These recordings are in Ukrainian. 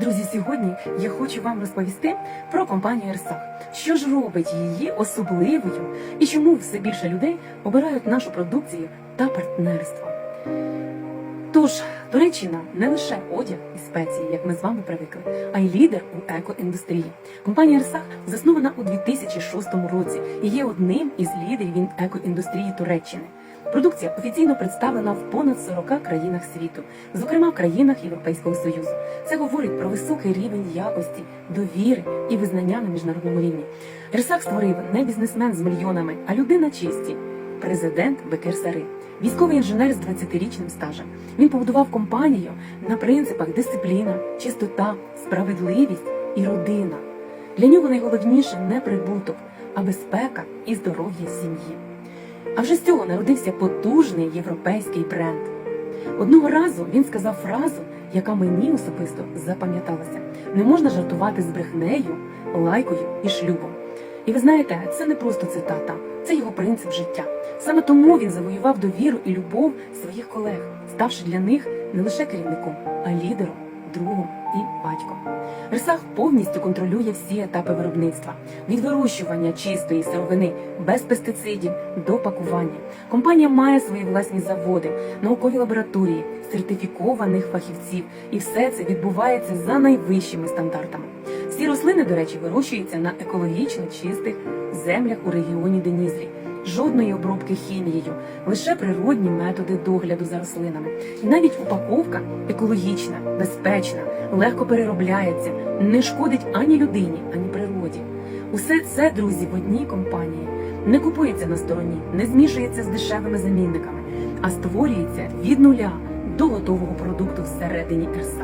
Друзі, сьогодні я хочу вам розповісти про компанію Ерсах. Що ж робить її особливою і чому все більше людей обирають нашу продукцію та партнерство. Тож, Туреччина не лише одяг і спеції, як ми з вами привикли, а й лідер у екоіндустрії. Компанія Ерсах заснована у 2006 році і є одним із лідерів екоіндустрії Туреччини. Продукція офіційно представлена в понад 40 країнах світу, зокрема в країнах Європейського Союзу. Це говорить про високий рівень якості, довіри і визнання на міжнародному рівні. Ерсак створив не бізнесмен з мільйонами, а людина честі, президент Бекер Сари, військовий інженер з 20-річним стажем. Він побудував компанію на принципах дисципліна, чистота, справедливість і родина. Для нього найголовніше не прибуток, а безпека і здоров'я сім'ї. А вже з цього народився потужний європейський бренд. Одного разу він сказав фразу, яка мені особисто запам'яталася: не можна жартувати з брехнею, лайкою і шлюбом. І ви знаєте, це не просто цитата, це його принцип життя. Саме тому він завоював довіру і любов своїх колег, ставши для них не лише керівником, а лідером, другом і батьком. Рисах повністю контролює всі етапи виробництва від вирощування чистої сировини без пестицидів до пакування. Компанія має свої власні заводи, наукові лабораторії, сертифікованих фахівців, і все це відбувається за найвищими стандартами. Всі рослини, до речі, вирощуються на екологічно чистих землях у регіоні Денізлі. Жодної обробки хімією, лише природні методи догляду за рослинами. І навіть упаковка екологічна, безпечна, легко переробляється, не шкодить ані людині, ані природі. Усе це, друзі, в одній компанії не купується на стороні, не змішується з дешевими замінниками, а створюється від нуля до готового продукту всередині Ерсах.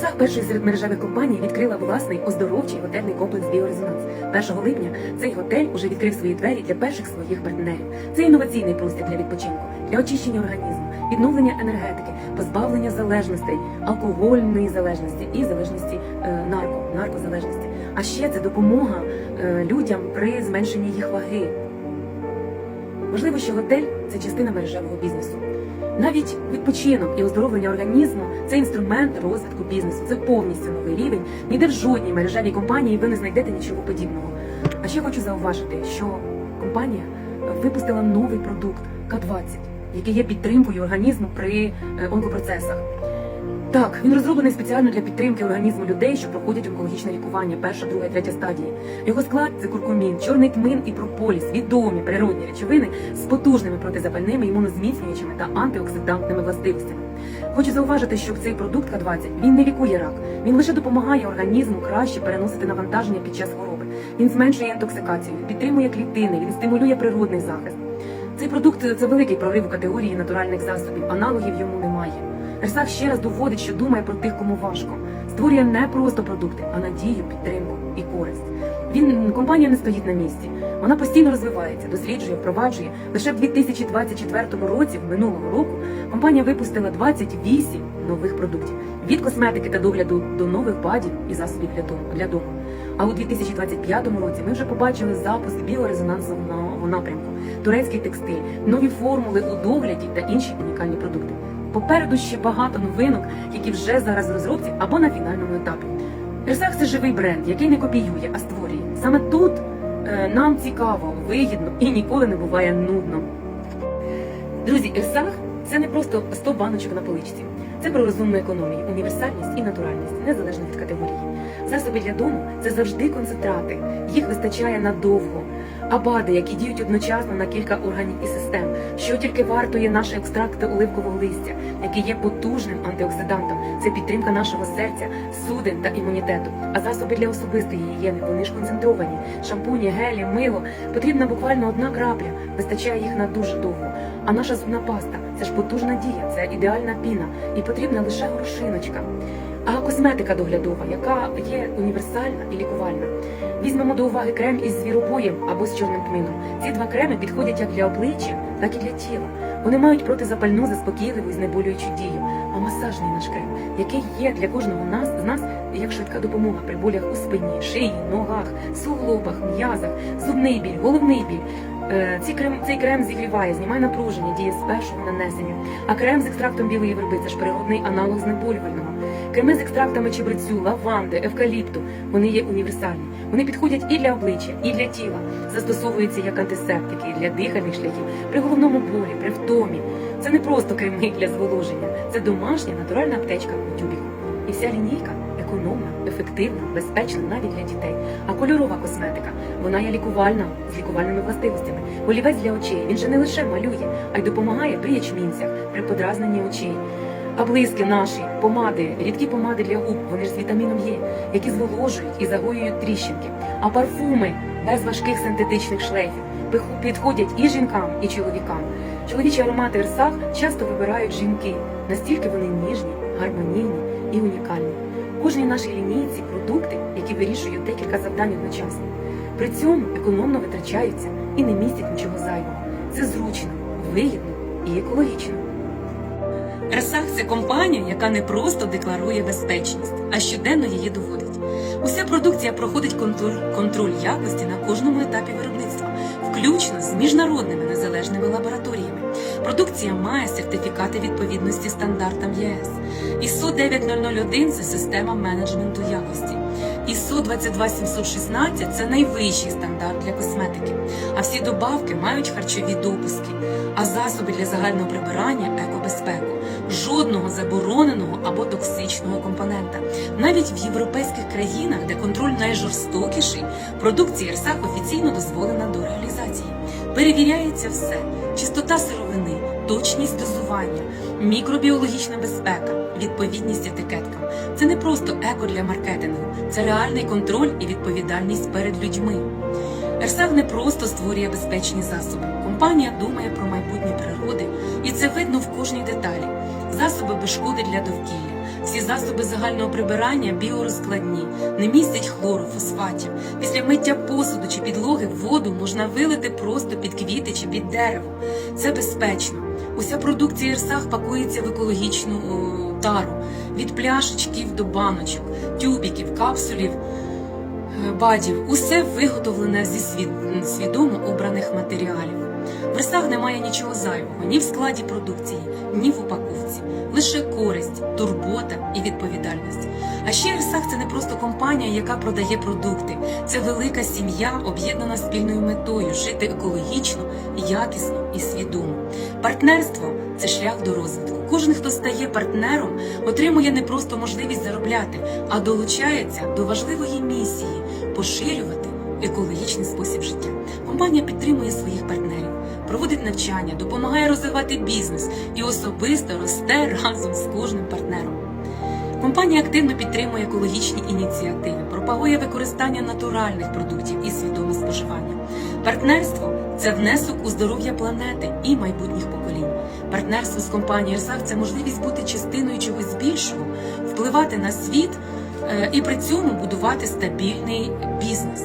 Ерсах першої серед мережевих компаній відкрила власний оздоровчий готельний комплекс Біорезонанс. 1 липня цей готель уже відкрив свої двері для перших своїх партнерів. Це інноваційний простір для відпочинку, для очищення організму, відновлення енергетики, позбавлення залежностей, алкогольної залежності і залежності е, нарко, наркозалежності. А ще це допомога е, людям при зменшенні їх ваги. Важливо, що готель це частина мережевого бізнесу. Навіть відпочинок і оздоровлення організму це інструмент розвитку бізнесу. Це повністю новий рівень. Ніде в жодній мережевій компанії ви не знайдете нічого подібного. А ще хочу зауважити, що компанія випустила новий продукт К-20, який є підтримкою організму при е, онкопроцесах. Так, він розроблений спеціально для підтримки організму людей, що проходять онкологічне лікування, перша, друга третя стадії. Його склад це куркумін, чорний тмин і прополіс, відомі природні речовини з потужними протизапальними, імунозміцнюючими та антиоксидантними властивостями. Хочу зауважити, що цей продукт К20 він не лікує рак, він лише допомагає організму краще переносити навантаження під час хвороби. Він зменшує інтоксикацію, підтримує клітини, він стимулює природний захист. Цей продукт це великий прорив у категорії натуральних засобів, аналогів йому немає. Ерсах ще раз доводить, що думає про тих, кому важко. Створює не просто продукти, а надію, підтримку і користь. Він компанія не стоїть на місці. Вона постійно розвивається, досліджує, впроваджує. Лише в 2024 році, в минулого року, компанія випустила 28 нових продуктів від косметики та догляду до нових бадів і засобів для дому. А у 2025 році ми вже побачили запуск біорезонансового напрямку, турецький текстиль, нові формули у догляді та інші унікальні продукти. Попереду ще багато новинок, які вже зараз в розробці або на фінальному етапі. Ерсах це живий бренд, який не копіює, а створює. Саме тут е, нам цікаво, вигідно і ніколи не буває нудно. Друзі, Ерсах це не просто 100 баночок на поличці. Це про розумну економію, універсальність і натуральність, незалежно від категорії. Засоби для дому це завжди концентрати. Їх вистачає надовго. А БАДи, які діють одночасно на кілька органів і систем, що тільки вартує наші екстракти оливкового листя, які є потужним антиоксидантом. Це підтримка нашого серця, судин та імунітету. А засоби для особистої гігієни вони ж концентровані. Шампуні, гелі, мило. Потрібна буквально одна крапля. Вистачає їх на дуже довго. А наша зубна паста це ж потужна дія, це ідеальна піна, і потрібна лише горошиночка. А косметика доглядова, яка є універсальна і лікувальна. Візьмемо до уваги крем із звіробоєм або з чорним тмином. Ці два креми підходять як для обличчя, так і для тіла. Вони мають протизапальну, заспокійливу і знеболюючу дію. А масажний наш крем, який є для кожного нас з нас як швидка допомога при болях у спині, шиї, ногах, суглобах, м'язах, зубний біль, головний біль. Е, Ці крем, цей крем зігріває, знімає напруження, діє з першого нанесення. А крем з екстрактом білої верби це ж природний аналог знеболювального. Креми з екстрактами чебрецю, лаванди, евкаліпту вони є універсальні. Вони підходять і для обличчя, і для тіла. Застосовуються як антисептики і для дихальних шляхів, при головному болі, при втомі. Це не просто креми для зволоження, це домашня натуральна аптечка у тюбіку. І вся лінійка економна, ефективна, безпечна навіть для дітей. А кольорова косметика вона є лікувальна з лікувальними властивостями. Олівець для очей він же не лише малює, а й допомагає при ячмінцях, при подразненні очей. А блиски наші, помади, рідкі помади для губ, вони ж з вітаміном Є, які зволожують і загоюють тріщинки. А парфуми без важких синтетичних шлейфів підходять і жінкам, і чоловікам. Чоловічі аромати Ерсах часто вибирають жінки, настільки вони ніжні, гармонійні і унікальні. Кожній нашій лінійці продукти, які вирішують декілька завдань одночасно. При цьому економно витрачаються і не містять нічого зайвого. Це зручно, вигідно і екологічно. Ерсах це компанія, яка не просто декларує безпечність, а щоденно її доводить. Уся продукція проходить контроль, контроль якості на кожному етапі виробництва, включно з міжнародними незалежними лабораторіями. Продукція має сертифікати відповідності стандартам ЄС. ІСУ 9001 – це система менеджменту якості. ISO 22716 – це найвищий стандарт для косметики. А всі добавки мають харчові допуски, а засоби для загального прибирання екобезпеку. Жодного забороненого або токсичного компонента. Навіть в європейських країнах, де контроль найжорстокіший, продукція РСАХ офіційно дозволена до реалізації. Перевіряється все: чистота сировини, точність дозування, мікробіологічна безпека, відповідність етикеткам. Це не просто еко для маркетингу, це реальний контроль і відповідальність перед людьми. Ерсах не просто створює безпечні засоби. Компанія думає про майбутнє природи, і це видно в кожній деталі. Засоби без шкоди для довкілля. Всі засоби загального прибирання біорозкладні, не містять хлору, фосфатів. Після миття посуду чи підлоги воду можна вилити просто під квіти чи під дерево. Це безпечно. Уся продукція Ірсах пакується в екологічну тару від пляшечків до баночок, тюбіків, капсулів. е, Бадів, усе виготовлене зі свідомо обраних матеріалів. В Ресах немає нічого зайвого ні в складі продукції, ні в упаковці. Лише користь, турбота і відповідальність. А ще Ресах це не просто компанія, яка продає продукти. Це велика сім'я, об'єднана спільною метою жити екологічно, якісно і свідомо. Партнерство це шлях до розвитку. Кожен, хто стає партнером, отримує не просто можливість заробляти, а долучається до важливої місії поширювати екологічний спосіб життя. Компанія підтримує своїх партнерів, проводить навчання, допомагає розвивати бізнес і особисто росте разом з кожним партнером. Компанія активно підтримує екологічні ініціативи, пропагує використання натуральних продуктів і свідоме споживання. Партнерство це внесок у здоров'я планети і майбутніх поколінь. Партнерство з компанією «Ерсах» – це можливість бути частиною чогось більшого, впливати на світ е, і при цьому будувати стабільний бізнес.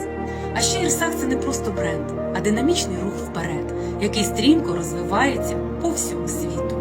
А ще Ірсак це не просто бренд, а динамічний рух вперед, який стрімко розвивається по всьому світу.